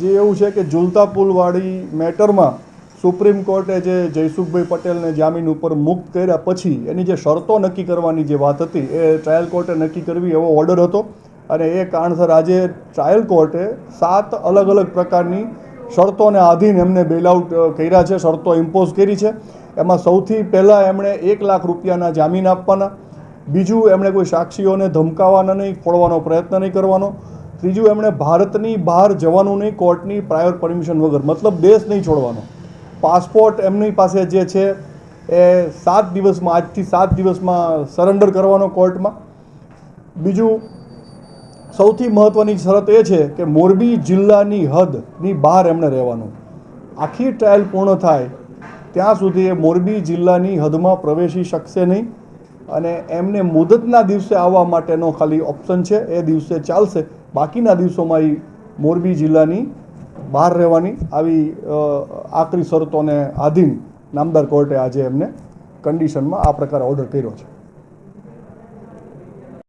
જે એવું છે કે ઝુલતા પુલવાળી મેટરમાં સુપ્રીમ કોર્ટે જે જયસુખભાઈ પટેલને જામીન ઉપર મુક્ત કર્યા પછી એની જે શરતો નક્કી કરવાની જે વાત હતી, એ ટ્રાયલ કોર્ટે નક્કી કરવી એવો ઓર્ડર હતો અને એ કારણસર આજે ટ્રાયલ કોર્ટે સાત અલગ અલગ પ્રકારની શરતોને આધીન એમને બેલઆઉટ કર્યા છે, શરતો ઇમ્પોઝ કરી છે. એમાં સૌથી પહેલાં એમણે એક લાખ રૂપિયાના જામીન આપવાના બીજું એમણે કોઈ સાક્ષીઓને ધમકાવવાના નહીં, ખોળવાનો પ્રયત્ન નહીં કરવાનો. ત્રીજું, એમણે ભારતની બહાર જવાનું નહીં, કોર્ટની પ્રાયોર પરમિશન વગર, મતલબ દેશ નહીં છોડવાનો. પાસપોર્ટ એમની પાસે જે છે, એ સાત દિવસમાં, આજથી સાત દિવસમાં સરેન્ડર કરવાનો કોર્ટમાં. બીજું, સૌથી મહત્ત્વની શરત એ છે કે મોરબી જિલ્લાની હદની બહાર એમણે રહેવાનું. આખી ટ્રાયલ પૂર્ણ થાય, ત્યાં સુધી એ મોરબી જિલ્લાની હદમાં પ્રવેશી શકશે નહીં. અને એમને મુદતના દિવસે આવવા માટેનો ખાલી ઓપ્શન છે. એ દિવસે ચાલશે. બાકીના દિવસોમાં એ મોરબી જિલ્લાની બહાર રહેવાની આવી આકરી શરતોને આધીન નામદાર કોર્ટે આજે એમને કન્ડિશનમાં આ પ્રકારે ઓર્ડર કર્યો છે.